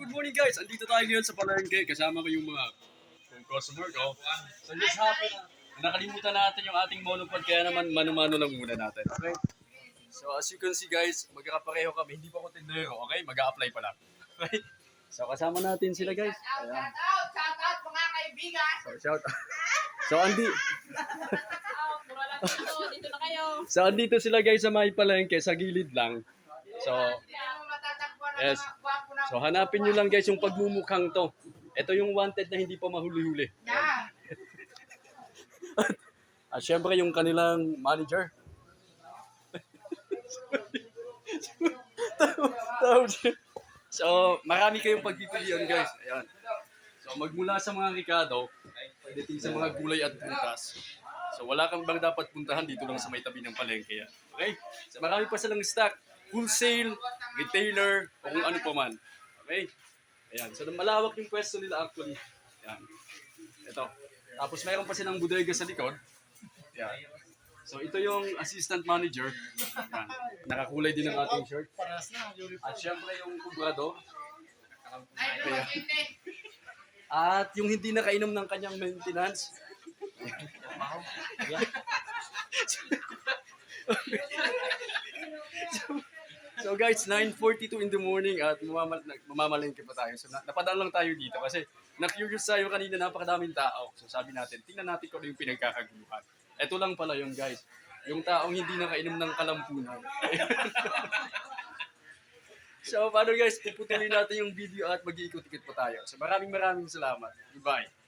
good morning guys. Andito tayo ngayon sa palengke. Kasama ko yung mga yung customer ko. So just happen na nakalimutan natin yung ating monopod kaya naman mano-mano lang muna natin. Okay? So as you can see guys, magkakapareho kami. Hindi pa ako tindero, okay? Mag-a-apply pa lang. Okay? So kasama natin sila guys. Shout Ayan. out, shout out mga kaibigan. So shout So andi Out, lang dito. Na kayo. So andito sila guys sa may palengke sa gilid lang. So Yes. So hanapin niyo lang guys yung pagmumukhang to. Ito yung wanted na hindi pa mahuli-huli. Yan. At syempre yung kanilang manager. so, marami kayong pagpipilian guys. Ayan. So, magmula sa mga Ricardo, pagdating sa mga gulay at prutas. So, wala kang bang dapat puntahan dito lang sa may tabi ng palengke. Okay? So, marami pa silang stock. Wholesale, retailer, o kung ano pa man. Okay? Ayan. So, malawak yung pwesto nila actually. Ayan. Ito. Tapos mayroon pa silang bodega sa likod. Yan. So ito yung assistant manager. Yan. Nakakulay din ang ating shirt. At syempre yung kubrado. Ay, lumagindi. At yung hindi nakainom ng kanyang maintenance. Yan. So guys, 9.42 in the morning at mamamal mamamalengke pa tayo. So na napadaan lang tayo dito kasi na-curious tayo kanina napakadaming tao. So sabi natin, tingnan natin kung ano yung pinagkakaguluhan. Ito lang pala yung guys. Yung taong hindi nakainom ng kalampunan. so paano guys, puputulin natin yung video at mag-iikot-ikot pa tayo. So maraming maraming salamat. Goodbye.